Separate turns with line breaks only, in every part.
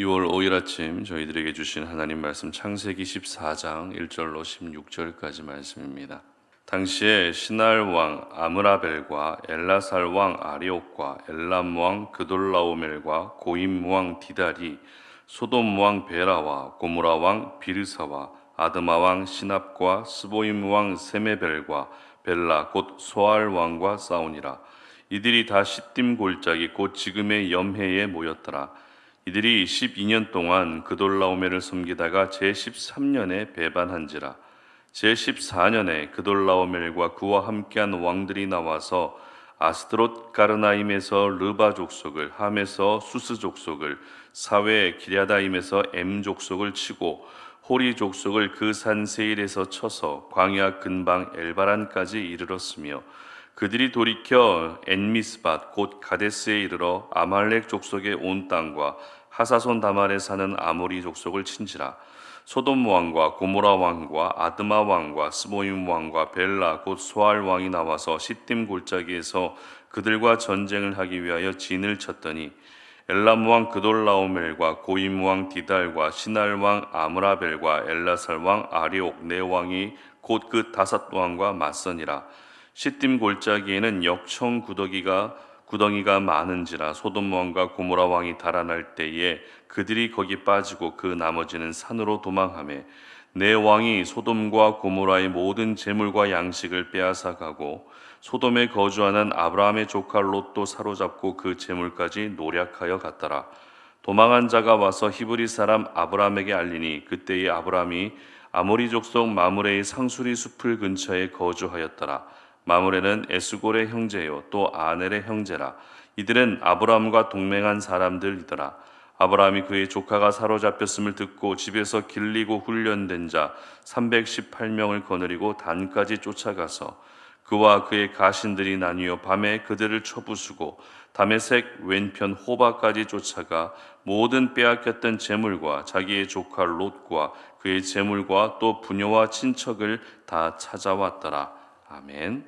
2월 5일 아침 저희들에게 주신 하나님 말씀 창세기 14장 1절로 16절까지 말씀입니다. 당시에 시날 왕 아므라벨과 엘라살 왕 아리옥과 엘람 왕 그돌라오멜과 고임 왕 디달이 소돔 왕 베라와 고무라 왕 비르사와 아드마 왕 시납과 스보임 왕 세메벨과 벨라 곧 소알 왕과 싸우니라 이들이 다 시딤 골짜기 곧 지금의 염해에 모였더라 이들이 12년 동안 그돌라오멜을 섬기다가 제 13년에 배반한지라 제 14년에 그돌라오멜과 그와 함께한 왕들이 나와서 아스트롯 가르나임에서 르바 족속을 함에서 수스 족속을 사외 기랴다임에서 엠 족속을 치고 호리 족속을 그 산 세일에서 쳐서 광야 근방 엘바란까지 이르렀으며 그들이 돌이켜 엔미스밭 곧 가데스에 이르러 아말렉 족속의 온 땅과 하사손 다말에 사는 아모리 족속을 친지라. 소돔 왕과 고모라 왕과 아드마 왕과 스모임 왕과 벨라 곧 소알 왕이 나와서 시딤 골짜기에서 그들과 전쟁을 하기 위하여 진을 쳤더니 엘람 왕 그돌라오멜과 고임 왕 디달과 시날 왕 아므라벨과 엘라살 왕 아리옥 네 왕이 곧 그 다섯 왕과 맞서니라 시딤 골짜기에는 역청 구더기가 구덩이가 많은지라 소돔 왕과 고모라 왕이 달아날 때에 그들이 거기 빠지고 그 나머지는 산으로 도망하매 내 왕이 소돔과 고모라의 모든 재물과 양식을 빼앗아 가고 소돔에 거주하는 아브라함의 조카 롯도 사로잡고 그 재물까지 노략하여 갔더라. 도망한 자가 와서 히브리 사람 아브라함에게 알리니 그때의 아브라함이 아모리 족속 마므레의 상수리 숲을 근처에 거주하였더라 마므레는 에스골의 형제요 또 아넬의 형제라 이들은 아브라함과 동맹한 사람들이더라 아브라함이 그의 조카가 사로잡혔음을 듣고 집에서 길리고 훈련된 자 318명을 거느리고 단까지 쫓아가서 그와 그의 가신들이 나뉘어 밤에 그들을 쳐부수고 다메색 왼편 호바까지 쫓아가 모든 빼앗겼던 재물과 자기의 조카 롯과 그의 재물과 또 부녀와 친척을 다 찾아왔더라. 아멘.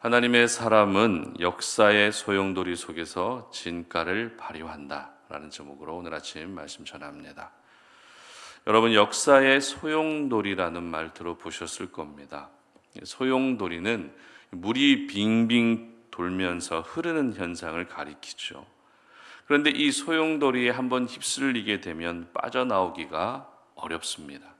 하나님의 사람은 역사의 소용돌이 속에서 진가를 발휘한다라는 제목으로 오늘 아침 말씀 전합니다. 여러분 역사의 소용돌이라는 말 들어보셨을 겁니다. 소용돌이는 물이 빙빙 돌면서 흐르는 현상을 가리키죠. 그런데 이 소용돌이에 한번 휩쓸리게 되면 빠져나오기가 어렵습니다.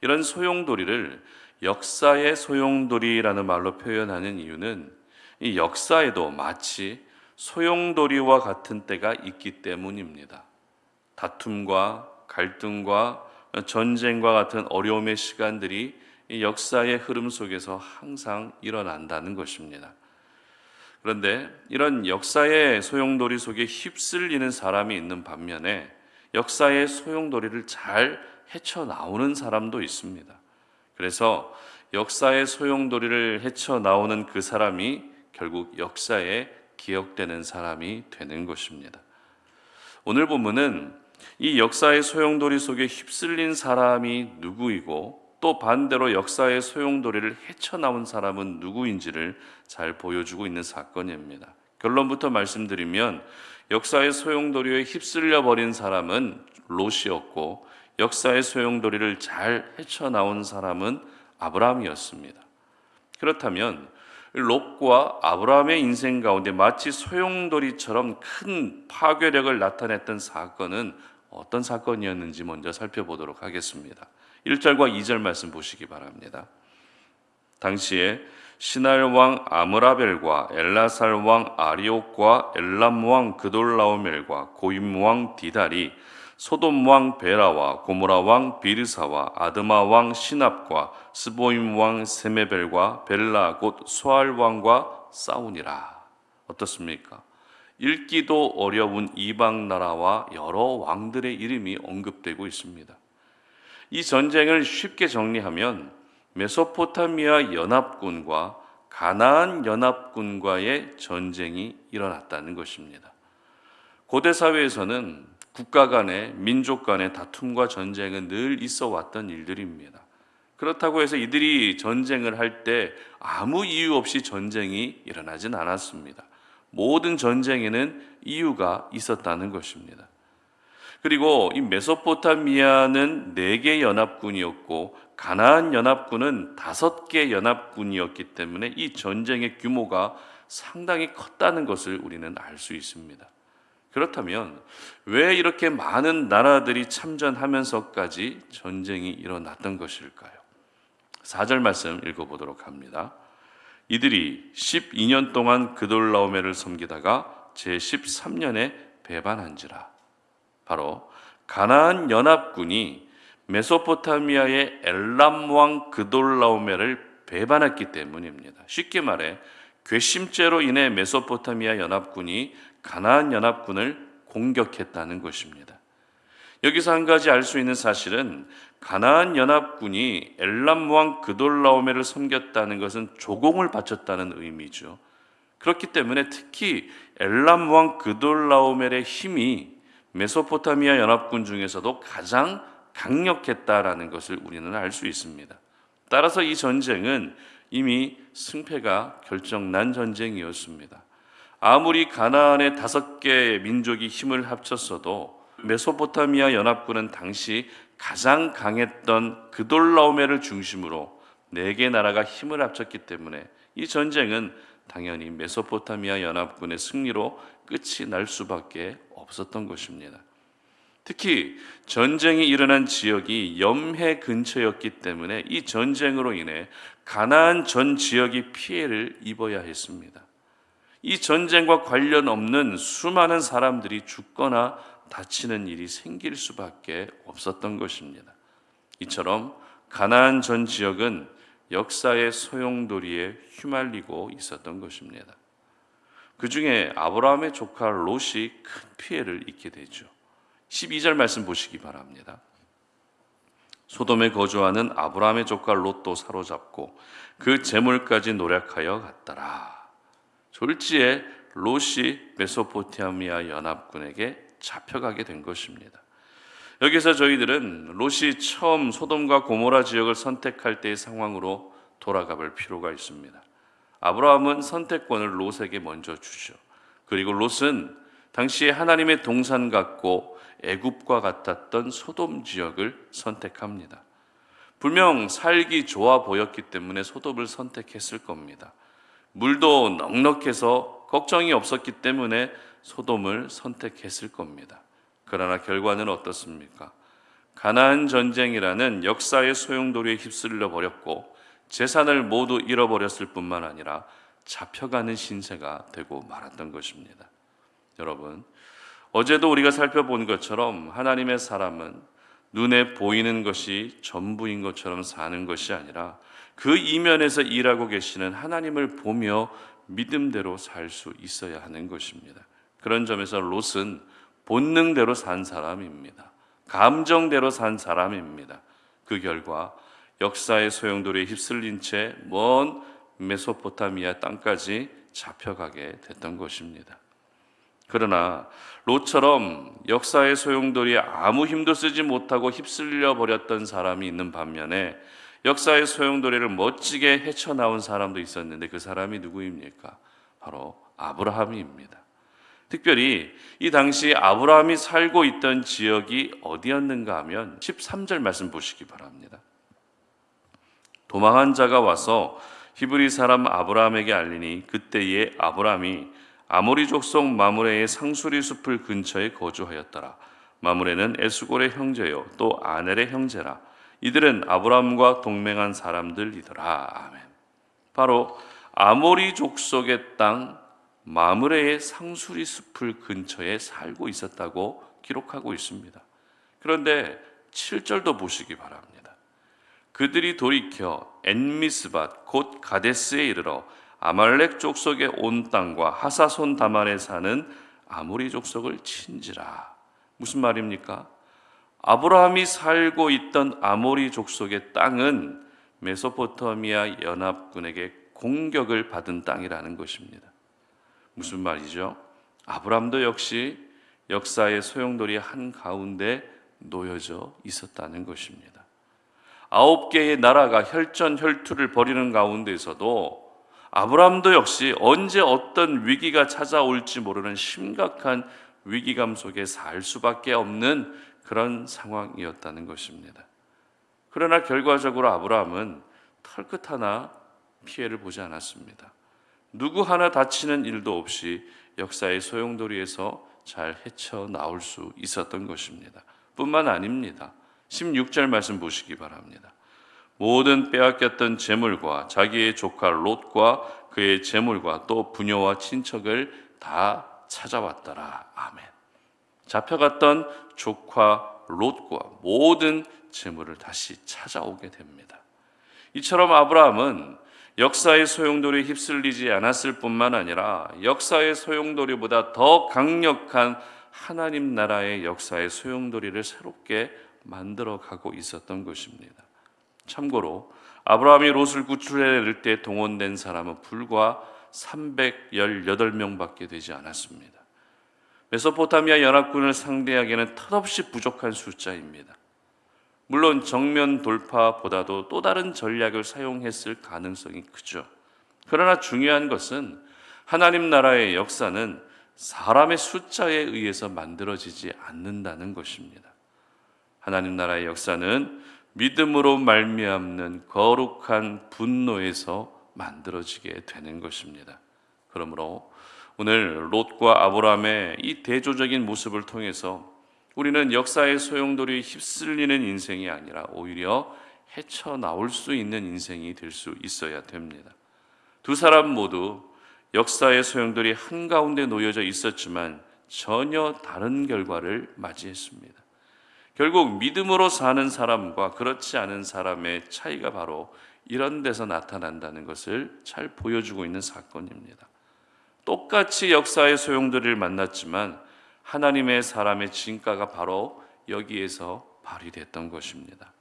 이런 소용돌이를 역사의 소용돌이라는 말로 표현하는 이유는 이 역사에도 마치 소용돌이와 같은 때가 있기 때문입니다. 다툼과 갈등과 전쟁과 같은 어려움의 시간들이 이 역사의 흐름 속에서 항상 일어난다는 것입니다. 그런데 이런 역사의 소용돌이 속에 휩쓸리는 사람이 있는 반면에 역사의 소용돌이를 잘 헤쳐나오는 사람도 있습니다. 그래서 역사의 소용돌이를 헤쳐나오는 그 사람이 결국 역사에 기억되는 사람이 되는 것입니다. 오늘 본문은 이 역사의 소용돌이 속에 휩쓸린 사람이 누구이고 또 반대로 역사의 소용돌이를 헤쳐나온 사람은 누구인지를 잘 보여주고 있는 사건입니다. 결론부터 말씀드리면 역사의 소용돌이에 휩쓸려 버린 사람은 롯이었고 역사의 소용돌이를 잘 헤쳐나온 사람은 아브라함이었습니다. 그렇다면 롯과 아브라함의 인생 가운데 마치 소용돌이처럼 큰 파괴력을 나타냈던 사건은 어떤 사건이었는지 먼저 살펴보도록 하겠습니다. 1절과 2절 말씀 보시기 바랍니다. 당시에 시날 왕 아므라벨과 엘라살 왕 아리옥과 엘람 왕 그돌라오멜과 고임 왕 디달이 소돔 왕 베라와 고모라 왕 비르사와 아드마 왕 시납과 스보임 왕 세메벨과 벨라 곧 소알 왕과 싸우니라. 어떻습니까? 읽기도 어려운 이방 나라와 여러 왕들의 이름이 언급되고 있습니다. 이 전쟁을 쉽게 정리하면 메소포타미아 연합군과 가나안 연합군과의 전쟁이 일어났다는 것입니다. 고대 사회에서는 국가 간의 민족 간의 다툼과 전쟁은 늘 있어 왔던 일들입니다. 그렇다고 해서 이들이 전쟁을 할 때 아무 이유 없이 전쟁이 일어나진 않았습니다. 모든 전쟁에는 이유가 있었다는 것입니다. 그리고 이 메소포타미아는 네 개 연합군이었고 가나안 연합군은 다섯 개 연합군이었기 때문에 이 전쟁의 규모가 상당히 컸다는 것을 우리는 알 수 있습니다. 그렇다면 왜 이렇게 많은 나라들이 참전하면서까지 전쟁이 일어났던 것일까요? 4절 말씀 읽어보도록 합니다. 이들이 12년 동안 그돌라오메를 섬기다가 제 13년에 배반한지라. 바로 가나안 연합군이 메소포타미아의 엘람 왕 그돌라오메를 배반했기 때문입니다. 쉽게 말해 괘씸죄로 인해 메소포타미아 연합군이 가나안 연합군을 공격했다는 것입니다. 여기서 한 가지 알 수 있는 사실은 가나안 연합군이 엘람 왕 그돌라오메를 섬겼다는 것은 조공을 바쳤다는 의미죠. 그렇기 때문에 특히 엘람 왕 그돌라오멜의 힘이 메소포타미아 연합군 중에서도 가장 강력했다라는 것을 우리는 알 수 있습니다. 따라서 이 전쟁은 이미 승패가 결정난 전쟁이었습니다. 아무리 가나안의 다섯 개의 민족이 힘을 합쳤어도 메소포타미아 연합군은 당시 가장 강했던 그돌라오메를 중심으로 네 개 나라가 힘을 합쳤기 때문에 이 전쟁은 당연히 메소포타미아 연합군의 승리로 끝이 날 수밖에 없었던 것입니다. 특히 전쟁이 일어난 지역이 염해 근처였기 때문에 이 전쟁으로 인해 가나안 전 지역이 피해를 입어야 했습니다. 이 전쟁과 관련 없는 수많은 사람들이 죽거나 다치는 일이 생길 수밖에 없었던 것입니다. 이처럼 가나안 전 지역은 역사의 소용돌이에 휘말리고 있었던 것입니다. 그 중에 아브라함의 조카 롯이 큰 피해를 입게 되죠. 12절 말씀 보시기 바랍니다. 소돔에 거주하는 아브라함의 조카 롯도 사로잡고 그 재물까지 노력하여 갔더라. 졸지에 롯이 메소포타미아 연합군에게 잡혀가게 된 것입니다. 여기서 저희들은 롯이 처음 소돔과 고모라 지역을 선택할 때의 상황으로 돌아가 볼 필요가 있습니다. 아브라함은 선택권을 롯에게 먼저 주죠. 그리고 롯은 당시에 하나님의 동산 같고 애굽과 같았던 소돔 지역을 선택합니다. 분명 살기 좋아 보였기 때문에 소돔을 선택했을 겁니다. 물도 넉넉해서 걱정이 없었기 때문에 소돔을 선택했을 겁니다. 그러나 결과는 어떻습니까? 가나안 전쟁이라는 역사의 소용돌이에 휩쓸려 버렸고 재산을 모두 잃어버렸을 뿐만 아니라 잡혀가는 신세가 되고 말았던 것입니다. 여러분, 어제도 우리가 살펴본 것처럼 하나님의 사람은 눈에 보이는 것이 전부인 것처럼 사는 것이 아니라 그 이면에서 일하고 계시는 하나님을 보며 믿음대로 살 수 있어야 하는 것입니다. 그런 점에서 롯은 본능대로 산 사람입니다. 감정대로 산 사람입니다. 그 결과 역사의 소용돌이에 휩쓸린 채 먼 메소포타미아 땅까지 잡혀가게 됐던 것입니다. 그러나 롯처럼 역사의 소용돌이에 아무 힘도 쓰지 못하고 휩쓸려 버렸던 사람이 있는 반면에 역사의 소용돌이를 멋지게 헤쳐나온 사람도 있었는데 그 사람이 누구입니까? 바로 아브라함입니다. 특별히 이 당시 아브라함이 살고 있던 지역이 어디였는가 하면 13절 말씀 보시기 바랍니다. 도망한 자가 와서 히브리 사람 아브라함에게 알리니 그때에 아브라함이 아모리 족속 마므레의 상수리 숲을 근처에 거주하였더라. 마므레는 에스골의 형제요 또 아넬의 형제라. 이들은 아브라함과 동맹한 사람들이더라. 아멘. 바로 아모리 족속의 땅 마므레의 상수리 숲을 근처에 살고 있었다고 기록하고 있습니다. 그런데 7절도 보시기 바랍니다. 그들이 돌이켜 엔미스밭 곧 가데스에 이르러 아말렉 족속의 온 땅과 하사손 다말에 사는 아모리 족속을 친지라. 무슨 말입니까? 아브라함이 살고 있던 아모리 족속의 땅은 메소포타미아 연합군에게 공격을 받은 땅이라는 것입니다. 무슨 말이죠? 아브라함도 역시 역사의 소용돌이 한 가운데 놓여져 있었다는 것입니다. 아홉 개의 나라가 혈전 혈투를 벌이는 가운데서도 아브라함도 역시 언제 어떤 위기가 찾아올지 모르는 심각한 위기감 속에 살 수밖에 없는 그런 상황이었다는 것입니다. 그러나 결과적으로 아브라함은 털끝 하나 피해를 보지 않았습니다. 누구 하나 다치는 일도 없이 역사의 소용돌이에서 잘 헤쳐 나올 수 있었던 것입니다. 뿐만 아닙니다. 16절 말씀 보시기 바랍니다. 모든 빼앗겼던 재물과 자기의 조카 롯과 그의 재물과 또 부녀와 친척을 다 찾아왔더라. 아멘. 잡혀갔던 조카 롯과 모든 재물을 다시 찾아오게 됩니다. 이처럼 아브라함은 역사의 소용돌이에 휩쓸리지 않았을 뿐만 아니라 역사의 소용돌이보다 더 강력한 하나님 나라의 역사의 소용돌이를 새롭게 만들어 가고 있었던 것입니다. 참고로 아브라함이 롯을 구출해 낼 때 동원된 사람은 불과 318명밖에 되지 않았습니다. 메소포타미아 연합군을 상대하기에는 턱없이 부족한 숫자입니다. 물론 정면 돌파보다도 또 다른 전략을 사용했을 가능성이 크죠. 그러나 중요한 것은 하나님 나라의 역사는 사람의 숫자에 의해서 만들어지지 않는다는 것입니다. 하나님 나라의 역사는 믿음으로 말미암는 거룩한 분노에서 만들어지게 되는 것입니다. 그러므로 오늘 롯과 아브라함의 이 대조적인 모습을 통해서 우리는 역사의 소용돌이 휩쓸리는 인생이 아니라 오히려 헤쳐나올 수 있는 인생이 될 수 있어야 됩니다. 두 사람 모두 역사의 소용돌이 한가운데 놓여져 있었지만 전혀 다른 결과를 맞이했습니다. 결국 믿음으로 사는 사람과 그렇지 않은 사람의 차이가 바로 이런 데서 나타난다는 것을 잘 보여주고 있는 사건입니다. 똑같이 역사의 소용돌이를 만났지만 하나님의 사람의 진가가 바로 여기에서 발휘됐던 것입니다.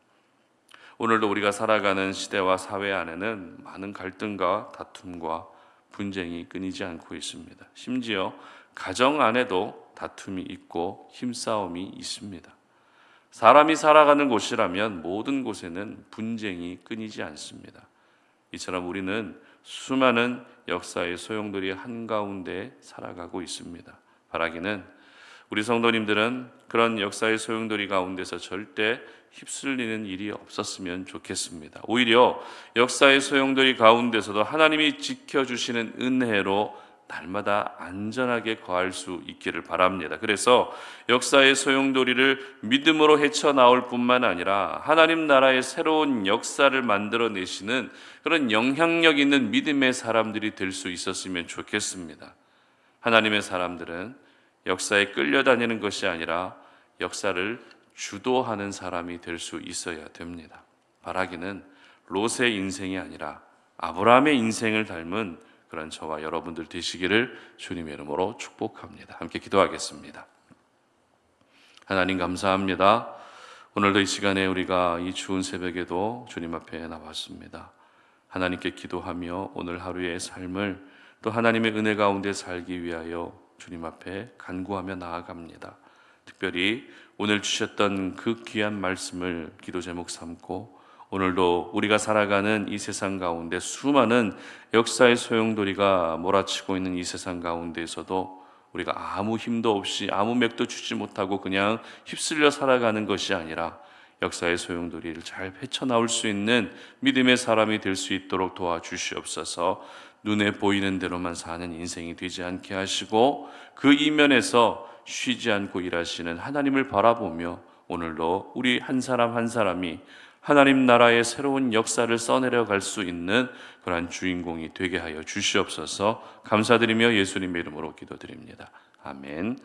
오늘도 우리가 살아가는 시대와 사회 안에는 많은 갈등과 다툼과 분쟁이 끊이지 않고 있습니다. 심지어 가정 안에도 다툼이 있고 힘싸움이 있습니다. 사람이 살아가는 곳이라면 모든 곳에는 분쟁이 끊이지 않습니다. 이처럼 우리는 수많은 역사의 소용돌이 한가운데 살아가고 있습니다. 바라기는 우리 성도님들은 그런 역사의 소용돌이 가운데서 절대 휩쓸리는 일이 없었으면 좋겠습니다. 오히려 역사의 소용돌이 가운데서도 하나님이 지켜주시는 은혜로 날마다 안전하게 거할 수 있기를 바랍니다. 그래서 역사의 소용돌이를 믿음으로 헤쳐나올 뿐만 아니라 하나님 나라의 새로운 역사를 만들어내시는 그런 영향력 있는 믿음의 사람들이 될 수 있었으면 좋겠습니다. 하나님의 사람들은 역사에 끌려다니는 것이 아니라 역사를 주도하는 사람이 될 수 있어야 됩니다. 바라기는 롯의 인생이 아니라 아브라함의 인생을 닮은 그런 저와 여러분들 되시기를 주님의 이름으로 축복합니다. 함께 기도하겠습니다. 하나님 감사합니다. 오늘도 이 시간에 우리가 이 추운 새벽에도 주님 앞에 나왔습니다. 하나님께 기도하며 오늘 하루의 삶을 또 하나님의 은혜 가운데 살기 위하여 주님 앞에 간구하며 나아갑니다. 특별히 오늘 주셨던 그 귀한 말씀을 기도 제목 삼고 오늘도 우리가 살아가는 이 세상 가운데 수많은 역사의 소용돌이가 몰아치고 있는 이 세상 가운데에서도 우리가 아무 힘도 없이 아무 맥도 주지 못하고 그냥 휩쓸려 살아가는 것이 아니라 역사의 소용돌이를 잘 헤쳐나올 수 있는 믿음의 사람이 될 수 있도록 도와주시옵소서. 눈에 보이는 대로만 사는 인생이 되지 않게 하시고 그 이면에서 쉬지 않고 일하시는 하나님을 바라보며 오늘도 우리 한 사람 한 사람이 하나님 나라의 새로운 역사를 써내려 갈 수 있는 그러한 주인공이 되게 하여 주시옵소서 감사드리며 예수님의 이름으로 기도드립니다. 아멘.